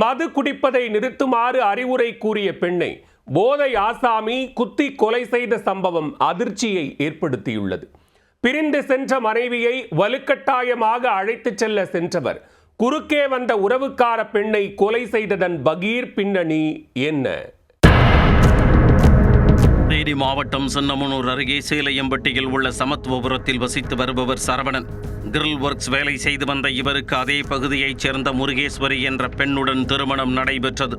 மது குடிப்பதை நிறுத்துமாறு அறிவுரை கூறிய பெண்ணை போதை ஆசாமி குத்தி கொலை செய்த சம்பவம் அதிர்ச்சியை ஏற்படுத்தியுள்ளது. பிரிந்து சென்ற மனைவியை வலுக்கட்டாயமாக அழைத்துச் செல்ல சென்றவர் குறுக்கே வந்த உறவுக்கார பெண்ணை கொலை செய்ததன் பகீர் பின்னணி என்ன? தேனி மாவட்டம் சின்னமனூர் அருகே சேலையம்பட்டியில் உள்ள சமத்துவபுரத்தில் வசித்து வருபவர் சரவணன். கிரில் ஒர்க்ஸ் வேலை செய்து வந்த இவருக்கு அதே பகுதியைச் சேர்ந்த முருகேஸ்வரி என்ற பெண்ணுடன் திருமணம் நடைபெற்றது.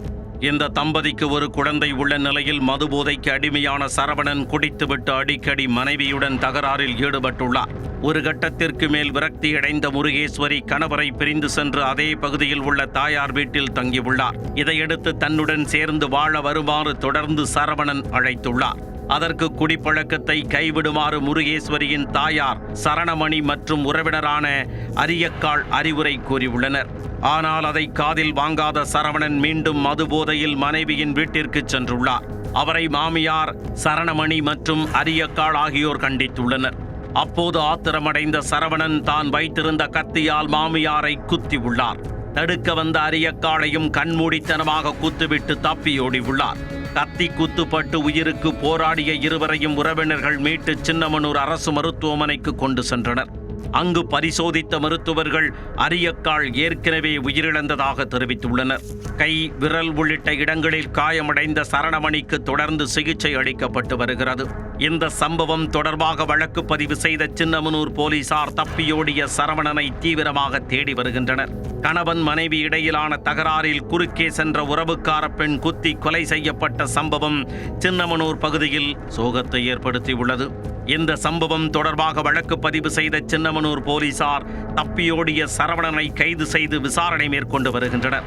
இந்த தம்பதிக்கு ஒரு குழந்தை உள்ள நிலையில் மதுபோதைக்கு அடிமையான சரவணன் குடித்துவிட்டு அடிக்கடி மனைவியுடன் தகராறில் ஈடுபட்டுள்ளார். ஒரு கட்டத்திற்கு மேல் விரக்தியடைந்த முருகேஸ்வரி கணவரை பிரிந்து சென்று அதே பகுதியில் உள்ள தாயார் வீட்டில் தங்கியுள்ளார். இதையடுத்து தன்னுடன் சேர்ந்து வாழ வருமாறு தொடர்ந்து சரவணன் அழைத்துள்ளார். அதற்கு குடிப்பழக்கத்தை கைவிடுமாறு முருகேஸ்வரியின் தாயார் சரணமணி மற்றும் உறவினரான அரியக்காள் அறிவுரை கூறியுள்ளனர். ஆனால் அதை காதில் வாங்காத சரவணன் மீண்டும் மது போதையில் மனைவியின் வீட்டிற்கு சென்றுள்ளார். அவரை மாமியார் சரணமணி மற்றும் அரியக்காள் ஆகியோர் கண்டித்துள்ளனர். அப்போது ஆத்திரமடைந்த சரவணன் தான் வைத்திருந்த கத்தியால் மாமியாரை குத்தி உள்ளார் தடுக்க வந்த அரியக்காளையும் கண்மூடித்தனமாக குத்துவிட்டு தப்பியோடி உள்ளார் கத்தி குத்துப்பட்டு உயிருக்கு போராடிய இருவரையும் உறவினர்கள் மீட்டு சின்னமனூர் அரசு மருத்துவமனைக்கு கொண்டு சென்றனர். அங்கு பரிசோதித்த மருத்துவர்கள் அரியக்கால் ஏற்கனவே உயிரிழந்ததாக தெரிவித்துள்ளனர். கை விரல் உள்ளிட்ட இடங்களில் காயமடைந்த சரணமணிக்கு தொடர்ந்து சிகிச்சை அளிக்கப்பட்டு வருகிறது. இந்த சம்பவம் தொடர்பாக வழக்கு பதிவு செய்த சின்னமனூர் போலீசார் தப்பியோடிய சரவணனை தீவிரமாக தேடி வருகின்றனர். கணவன் மனைவி இடையிலான தகராறில் குறுக்கே சென்ற உறவுக்கார பெண் குத்தி கொலை செய்யப்பட்ட சம்பவம் சின்னமனூர் பகுதியில் சோகத்தை ஏற்படுத்தியுள்ளது. இந்த சம்பவம் தொடர்பாக வழக்கு பதிவு செய்த சின்னமனூர் போலீசார் தப்பியோடிய சரவணனை கைது செய்து விசாரணை மேற்கொண்டு வருகின்றனர்.